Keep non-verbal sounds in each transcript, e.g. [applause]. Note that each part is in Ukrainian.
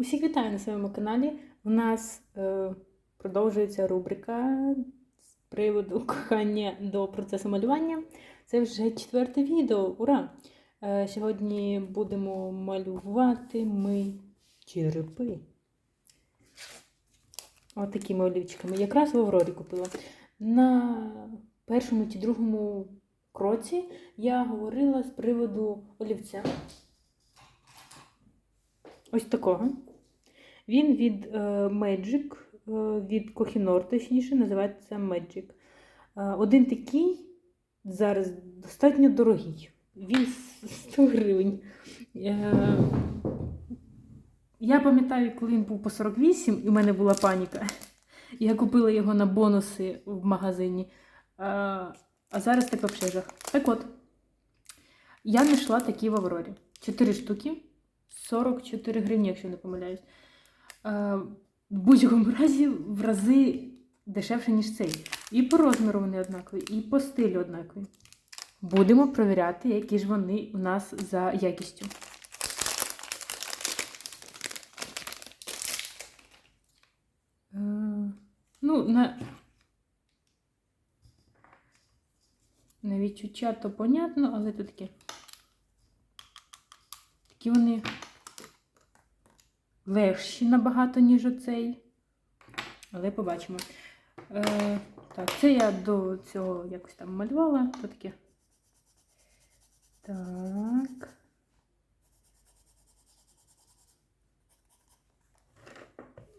Усіх вітаю на своєму каналі. У нас е, продовжується рубрика з приводу [laughs] кохання до процесу малювання. Це вже четверте відео. Ура! Е, сьогодні будемо малювати ми черепи. Ось такими олівчиками. Якраз в Аврорі купила. На першому чи другому кроці я говорила з приводу олівця. Ось такого. Він від е, Magic, е, від Kohinoor, точніше, називається Magic. Е, один такий зараз достатньо дорогий. Він 100 гривень. Я пам'ятаю, коли він був по 48, і в мене була паніка. Я купила його на бонуси в магазині. А зараз так взагалі жах. Так от, я знайшла такі в Аврорі. Чотири штуки. 44 гривні, якщо не помиляюсь. Е, В будь-якому разі в рази дешевше, ніж цей. І по розміру вони однакові, і по стилю однакові. Будемо провіряти, які ж вони у нас за якістю. Е, Ну, на, на відчуття то понятно, але то таке. Такі вони легші набагато, ніж оцей. Але побачимо. Е, так, це я до цього якось там малювала. То таке. Так.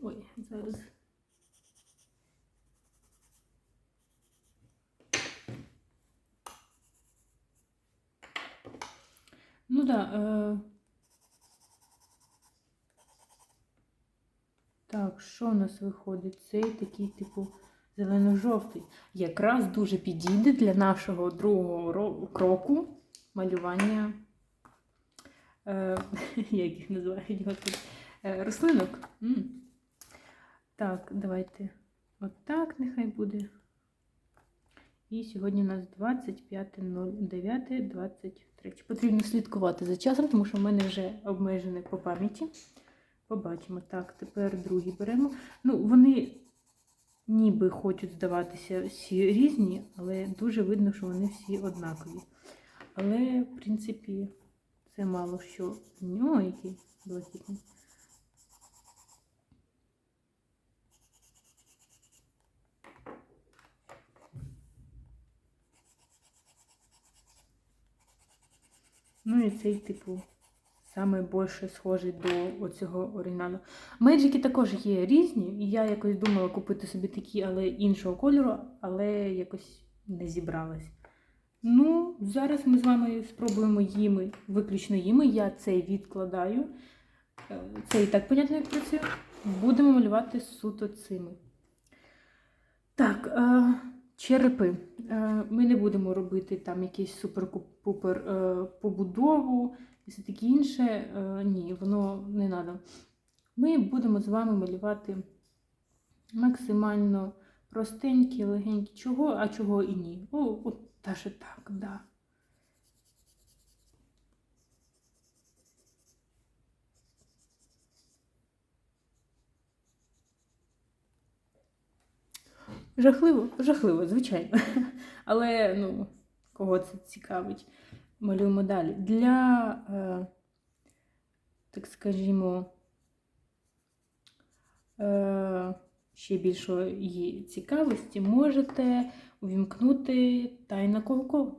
Ой, зараз. Ну да. Е... Так, що у нас виходить? Цей такий, типу, зелено-жовтий. Якраз дуже підійде для нашого другого кроку малювання. Е... [laughs] Як їх називають? Господи? Е, рослинок. М. Так, давайте. Отак нехай буде. І сьогодні у нас 25.09.23. Потрібно слідкувати за часом, тому що в мене вже обмежене по пам'яті. Побачимо. Так, тепер другий беремо. Ну, вони ніби хочуть здаватися всі різні, але дуже видно, що вони всі однакові. Але, в принципі, це мало що. В нього який блакитний. Ну і цей, типу, саме більше схожий до оцього оригіналу. Меджики також є різні, і я якось думала купити собі такі, але іншого кольору, але якось не зібралась. Ну, зараз ми з вами спробуємо їми, виключно їми. Я цей відкладаю. Е, Це і так, понятно, як працює. Будемо малювати суто цими. Так, е, черепи. Е, Ми не будемо робити там якийсь супер-пупер побудову і все таке інше. Е, Ні, воно не треба. Ми будемо з вами малювати максимально простенькі, легенькі, чого, а чого і ні. О, от та же так, да. Жахливо, жахливо, звичайно. [laughs] Але, ну, кого це цікавить, малюємо далі. Для, е, так скажімо, е, ще більшої цікавості можете увімкнути тайна колко.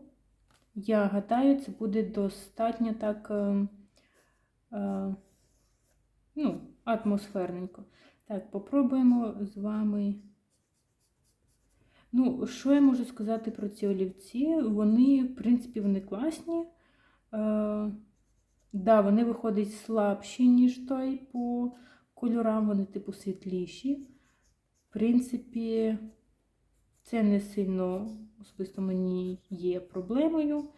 Я гадаю, це буде достатньо так е, ну, атмосферненько. Так, попробуємо з вами. Ну, що я можу сказати про ці олівці? Вони, в принципі, вони класні. Е, да, вони виходять слабші, ніж той по кольорам, вони, типу, світліші. В принципі, це не сильно особисто мені є проблемою.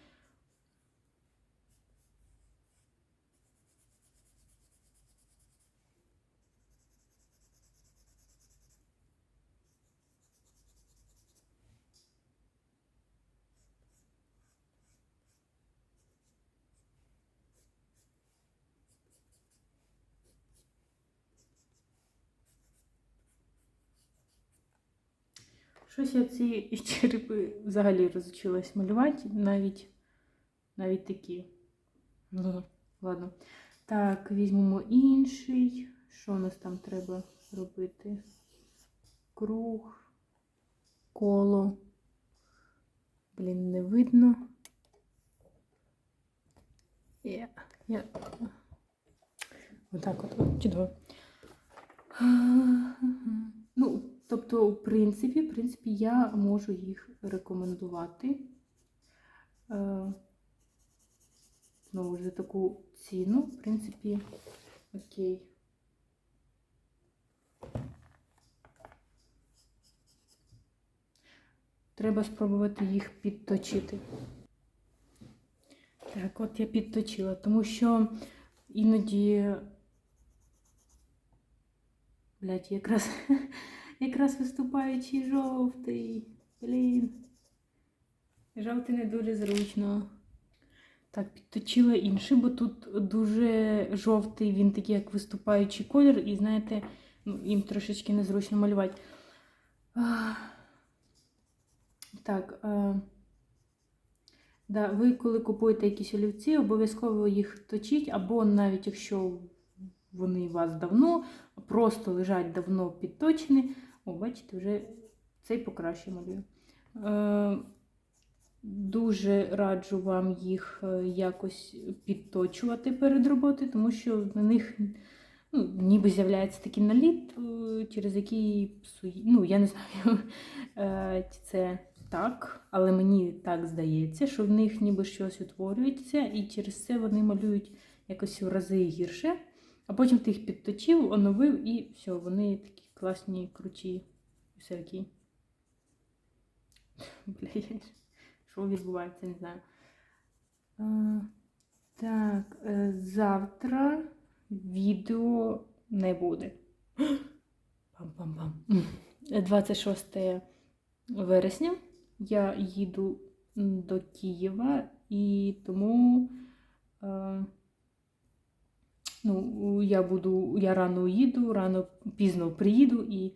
Щось я ці черепи взагалі розучилась малювати, навіть, навіть такі. Ні, ладно. Так, візьмемо інший. Що у нас там треба робити? Круг, коло. Блін, не видно. Я, я... Отак от, от чудово. Ну, тобто, в принципі, в принципі, я можу їх рекомендувати. Е, Знову ж за таку ціну, в принципі, окей. Треба спробувати їх підточити. Так, от я підточила, тому що іноді. Блять, якраз, якраз виступаючий жовтий. Блін. Жовтий не дуже зручно. Так, підточила інший, бо тут дуже жовтий, він такий, як виступаючий колір, і знаєте, ну, їм трошечки незручно малювати. Так. Е... Да, ви коли купуєте якісь олівці, обов'язково їх точіть, або навіть якщо вони у вас давно, просто лежать давно підточені. О, бачите, вже цей покраще малює. Е, дуже раджу вам їх е, якось підточувати перед роботою, тому що на них ну, ніби з'являється такий наліт, е, через який псує. Ну, я не знаю, [laughs] чи це так, але мені так здається, що в них ніби щось утворюється, і через це вони малюють якось в рази гірше. А потім ти їх підточив, оновив, і все, вони такі класні, круті, всякі. [laughs] Бля, що відбувається, не знаю. Так, е, завтра відео не буде. [gasps] Пам-пам-пам. [laughs] 26 вересня я їду до Києва і тому. Е, Ну, я буду, я рано уїду, рано пізно приїду і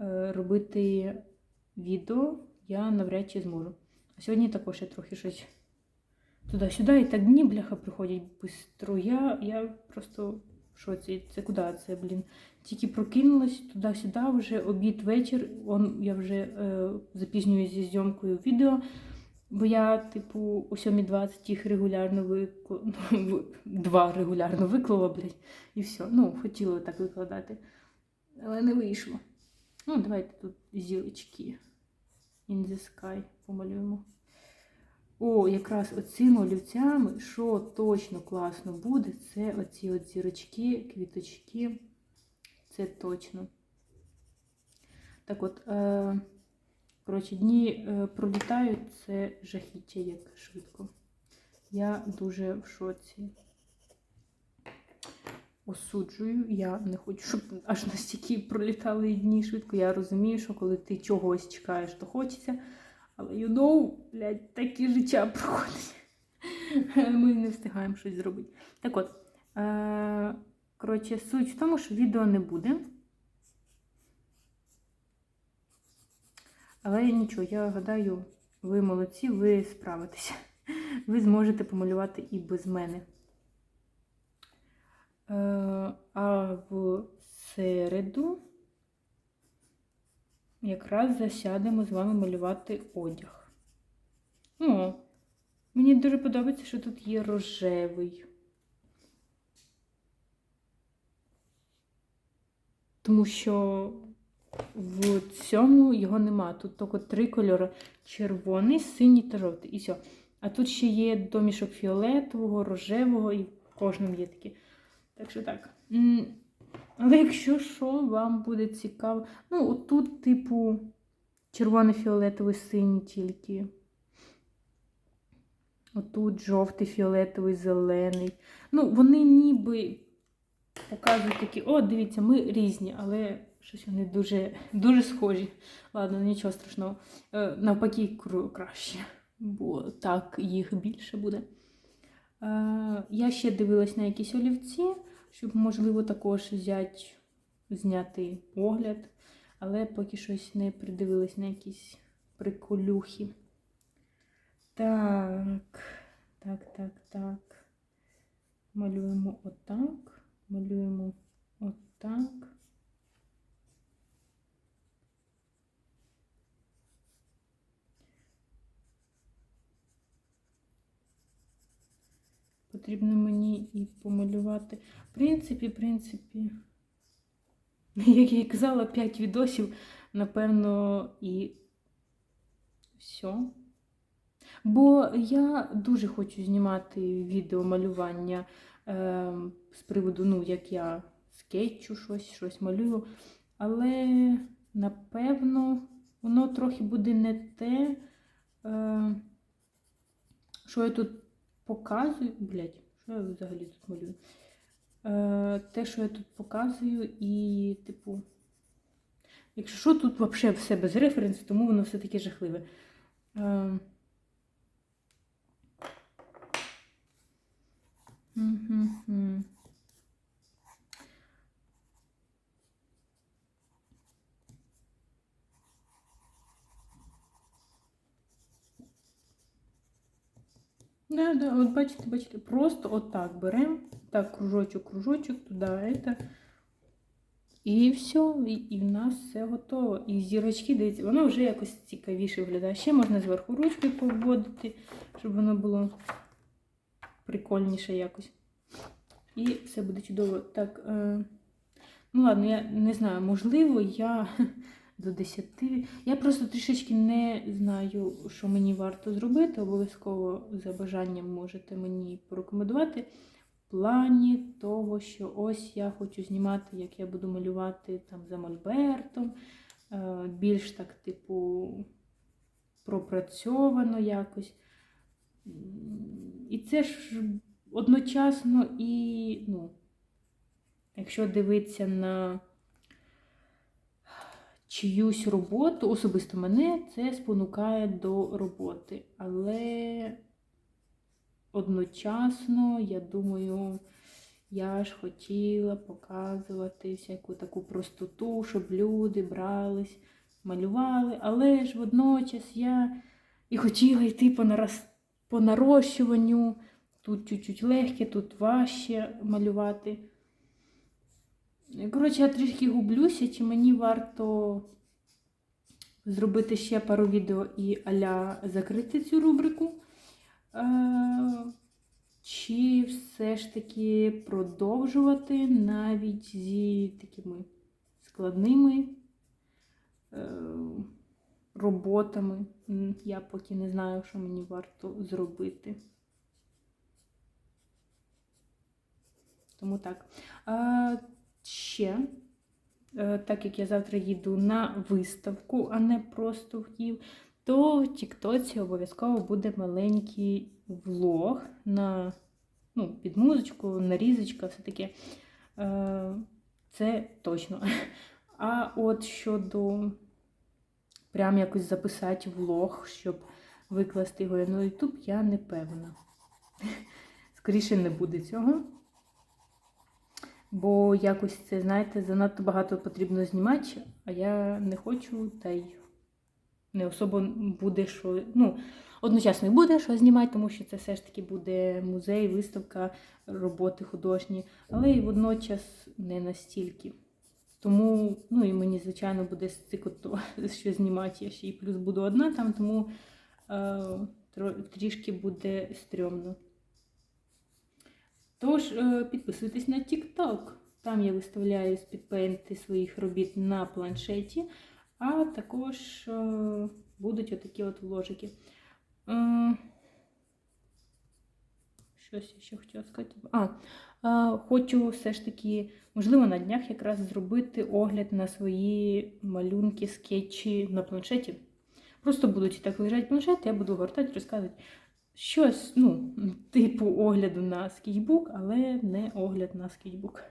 е, робити відео я навряд чи зможу. А сьогодні також я трохи щось туди-сюди, і так дні, бляха, приходять швидко. Я, я просто в шоці. Це куди? Це, блін. Тільки прокинулась туди-сюди, вже обід вечір. Он, я вже е, запізнююся зі зйомкою відео. Бо я, типу, о 7.20 їх регулярно виклала, [laughs] два регулярно виклала, блядь, і все. Ну, хотіла так викладати. Але не вийшло. Ну, давайте тут зілочки in the sky помалюємо. О, якраз оцими олівцями, що точно класно буде, це оці от зірочки, квіточки. Це точно. Так от. Е Коротше, дні е, пролітають, це жахіття як швидко. Я дуже в шоці осуджую. Я не хочу, щоб аж настільки пролітали дні швидко. Я розумію, що коли ти чогось чекаєш, то хочеться. Але you know, блядь, таке життя проходить. [laughs] Ми не встигаємо щось зробити. Так от, е- коротше, суть в тому, що відео не буде. Але нічого, я гадаю, ви молодці, ви справитеся. [laughs] Ви зможете помалювати і без мене. Е, а в середу якраз засядемо з вами малювати одяг. О, мені дуже подобається, що тут є рожевий. Тому що в цьому його нема. Тут тільки три кольори: червоний, синій та жовтий. І все. А тут ще є домішок фіолетового, рожевого, і в кожному є такі. Так що так. Але якщо що, вам буде цікаво. Ну, отут, типу, червоний, фіолетовий, синій тільки. Отут жовтий, фіолетовий, зелений. Ну, вони ніби показують такі, о, дивіться, ми різні, але щось вони дуже дуже схожі. Ладно, нічого страшного. Е, навпаки, краще, бо так їх більше буде. Е, я ще дивилась на якісь олівці, щоб, можливо, також взяти, зняти огляд. але поки щось не придивилась на якісь приколюхи. Так, так, так, так. Малюємо отак, малюємо отак. Потрібно мені і помалювати. В принципі, в принципі, [laughs] як я і казала, 5 відосів, напевно, і все. Бо я дуже хочу знімати відео малювання е, з приводу, ну, як я скетчу щось, щось малюю. Але, напевно, воно трохи буде не те, е, що я тут показую. Блять, що я взагалі тут малюю? Е, те, що я тут показую, і, типу, якщо що, тут взагалі все без референсів, тому воно все таке жахливе. Е, Мгм. Да, да, от бачите, бачите, просто отак беремо, так, кружочок, кружочок, туди, это. І все, і, і в нас все готово. І зірочки, дивіться, воно вже якось цікавіше виглядає. Ще можна зверху ручкою поводити, щоб воно було прикольніше якось. І все буде чудово. Так, е, ну ладно, я не знаю, можливо, я [laughs] до 10. Я просто трішечки не знаю, що мені варто зробити. Обов'язково за бажанням можете мені порекомендувати. В плані того, що ось я хочу знімати, як я буду малювати там за Мольбертом. Е, більш так, типу, пропрацьовано якось. І це ж одночасно і, ну, якщо дивитися на чиюсь роботу, особисто мене це спонукає до роботи. Але одночасно, я думаю, я ж хотіла показувати всяку таку простоту, щоб люди брались, малювали, але ж водночас я і хотіла йти по нараз... по нарощуванню. Тут чуть-чуть легке, тут важче малювати. Коротше, я трішки гублюся, чи мені варто зробити ще пару відео і аля закрити цю рубрику. Е, чи все ж таки продовжувати навіть зі такими складними е, роботами. Я поки не знаю, що мені варто зробити. Тому так. Ще, е, так як я завтра їду на виставку, а не просто в Київ, то в Тіктоці обов'язково буде маленький влог на ну, під музичку, нарізочка, все таке. Е, це точно. А от щодо прям якось записати влог, щоб викласти його на YouTube, я не певна. Скоріше не буде цього. Бо якось це, знаєте, занадто багато потрібно знімати, а я не хочу, та й не особо буде що. Ну, одночасно і буде що знімати, тому що це все ж таки буде музей, виставка, роботи художні, але і водночас не настільки. Тому, ну і мені, звичайно, буде стикото, [laughs] що знімати. Я ще і плюс буду одна там, тому е, трішки буде стрьомно. Тож, е, підписуйтесь на TikTok. Там я виставляю спідпейнти своїх робіт на планшеті, а також е, будуть отакі от вложики. Е, щось я ще хотіла сказати. А, хочу все ж таки, можливо, на днях якраз зробити огляд на свої малюнки, скетчі на планшеті. Просто будуть так лежати планшет, я буду гортати, розказувати щось, ну, типу огляду на скетчбук, але не огляд на скетчбук.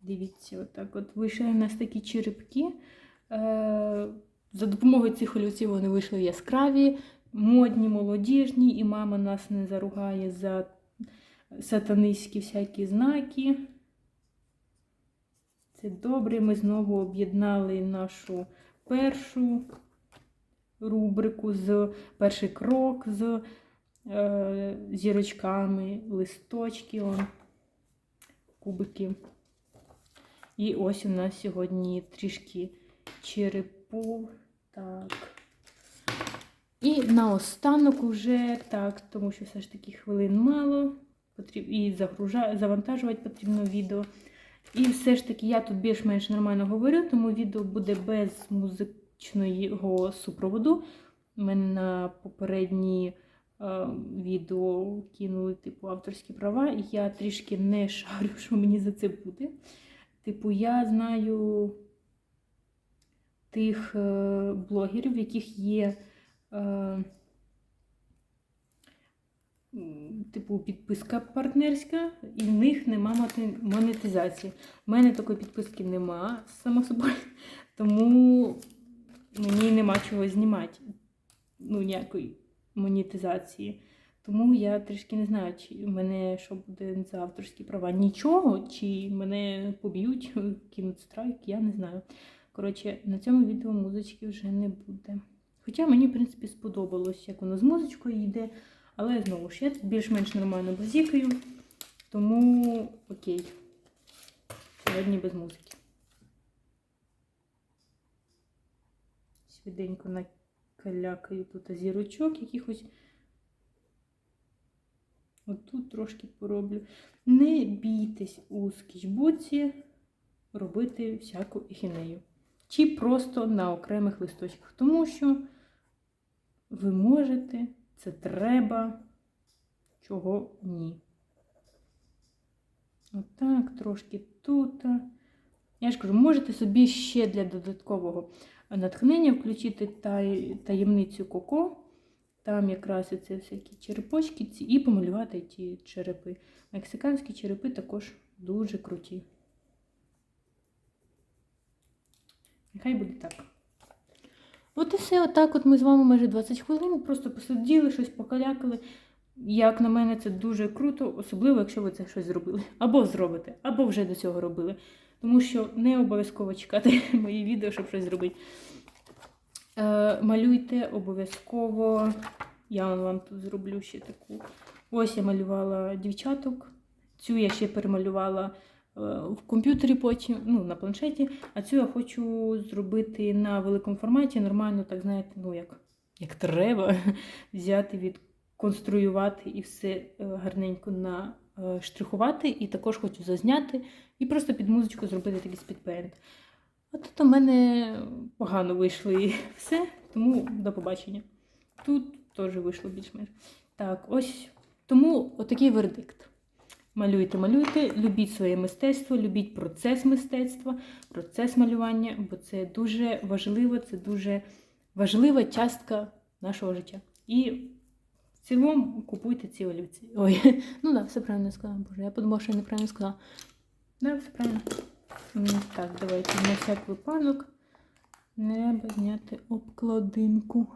Дивіться, отак от вийшли у нас такі черепки. Е, за допомогою цих олівців вони вийшли яскраві, модні, молодіжні, і мама нас не заругає за сатанистські всякі знаки. Це добре. Ми знову об'єднали нашу першу рубрику з перший крок з е, зірочками, листочки, он, кубики. І ось у нас сьогодні трішки черепу. Так. І наостанок уже так, тому що все ж таки хвилин мало. І загружа... завантажувати потрібно відео. І все ж таки я тут більш-менш нормально говорю, тому відео буде без музичного супроводу. Мене на попередні е, відео кинули типу авторські права, і я трішки не шарю, що мені за це буде. Типу, я знаю тих е, блогерів, в яких є. Е, Типу, підписка партнерська, і в них нема монетизації. У мене такої підписки нема, само собою, тому мені нема чого знімати. Ну, ніякої монетизації. Тому я трішки не знаю, чи в мене що буде за авторські права. Нічого, чи мене поб'ють, [laughs] кинуть страйк, я не знаю. Коротше, на цьому відео музички вже не буде. Хоча мені, в принципі, сподобалось, як воно з музичкою йде. Але знову ж я більш-менш нормально базікаю, тому окей. Сьогодні без музики. Швиденько накалякаю тут зірочок якихось. Отут трошки пороблю. Не бійтесь у скетчбуці робити всяку ехінею. Чи просто на окремих листочках. Тому що ви можете, це треба, чого ні. Отак, трошки тут. Я ж кажу, можете собі ще для додаткового натхнення включити таємницю Коко. Там якраз це всякі черепочки і помалювати ті черепи. Мексиканські черепи також дуже круті. Нехай буде так. От і все, отак от ми з вами майже 20 хвилин просто посиділи, щось покалякали. Як на мене, це дуже круто, особливо, якщо ви це щось зробили. Або зробите, або вже до цього робили. Тому що не обов'язково чекати [laughs] мої відео, щоб щось зробити. Е, малюйте обов'язково. Я вам тут зроблю ще таку. Ось я малювала дівчаток. Цю я ще перемалювала е, в комп'ютері потім, ну, на планшеті. А цю я хочу зробити на великому форматі, нормально, так знаєте, ну як, як треба [laughs] взяти, відконструювати і все е, гарненько наштрихувати. І також хочу зазняти і просто під музичку зробити такий спідпейнт. А тут у мене погано вийшло і [laughs] все, тому до побачення. Тут теж вийшло більш-менш. Так, ось тому отакий вердикт. Малюйте, малюйте, любіть своє мистецтво, любіть процес мистецтва, процес малювання, бо це дуже важливо, це дуже важлива частка нашого життя. І в цілому купуйте ці олівці. Ой, [laughs] ну так, да, все правильно сказала. Боже, я подумала, що я неправильно сказала. Да, все правильно. Так, давайте на всяк випадок. Треба зняти обкладинку.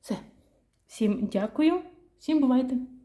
Все. Всім дякую. Всім бувайте!